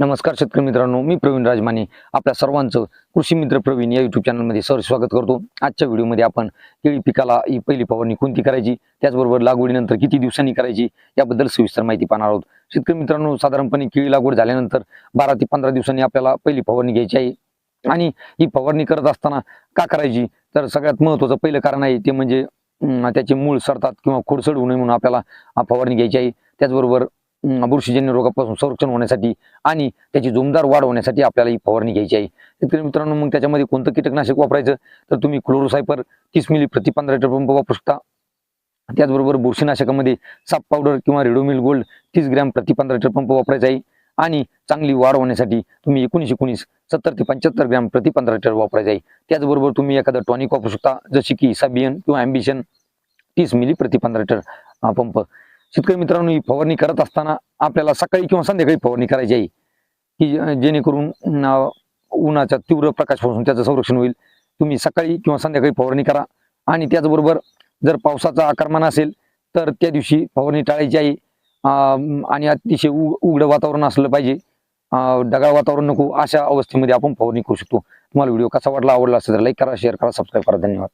नमस्कार शेतकरी मित्रांनो मी प्रवीण राजमाने आपल्या सर्वांचं कृषी मित्र प्रवीण या युट्यूब चॅनलमध्ये सर स्वागत करतो. आजच्या व्हिडिओमध्ये आपण केळी पिकाला ही पहिली फवारणी कोणती करायची त्याचबरोबर लागवडीनंतर किती दिवसांनी करायची याबद्दल सविस्तर माहिती पाहणार आहोत. शेतकरी मित्रांनो साधारणपणे केळी लागवड झाल्यानंतर बारा ते पंधरा दिवसांनी आपल्याला पहिली फवारणी घ्यायची आहे. आणि ही फवारणी करत असताना का करायची? तर सगळ्यात महत्त्वाचं पहिलं कारण आहे ते म्हणजे त्याचे मूळ सरतात किंवा खोडसड होऊ नये म्हणून आपल्याला फवारणी घ्यायची आहे. त्याचबरोबर बुरशीजन्य रोगापासून संरक्षण होण्यासाठी आणि त्याची जोमदार वाढ होण्यासाठी आपल्याला ही फवारणी घ्यायची आहे. शेतकरी मित्रांनो मग त्याच्यामध्ये कोणतं कीटकनाशक वापरायचं? तर तुम्ही क्लोरोसायपर तीस मिली प्रति पंधरा लिटर पंप वापरू शकता. त्याचबरोबर बुरशीनाशकामध्ये साप पावडर किंवा रेडोमिल गोल्ड तीस ग्रॅम प्रति पंधरा लिटर पंप वापरायचा आहे. आणि चांगली वाढ होण्यासाठी तुम्ही एकोणीस एकोणीस सत्तर ते पंच्याहत्तर ग्रॅम प्रति पंधरा लिटर वापरायचं आहे. त्याचबरोबर तुम्ही एखादा टॉनिक वापरू शकता जसे की साबियन किंवा अँबिशन तीस मिली प्रति पंधरा लिटर पंप. शेतकरी मित्रांनो ही फवारणी करत असताना आपल्याला सकाळी किंवा संध्याकाळी फवारणी करायची आहे. की जेणेकरून उन्हाचा तीव्र तीव्र प्रकाशापासून त्याचं संरक्षण होईल. तुम्ही सकाळी किंवा संध्याकाळी फवारणी करा. आणि त्याचबरोबर जर पावसाचा आकारमान असेल तर त्या दिवशी फवारणी टाळायची आहे. आणि अतिशय उ उघडं वातावरण असलं पाहिजे. ढगाळ वातावरण नको अशा अवस्थेमध्ये आपण फवारणी करू शकतो. तुम्हाला व्हिडिओ कसा वाटला आवडला असेल तर लाईक करा शेअर करा सबस्क्राईब करा. धन्यवाद.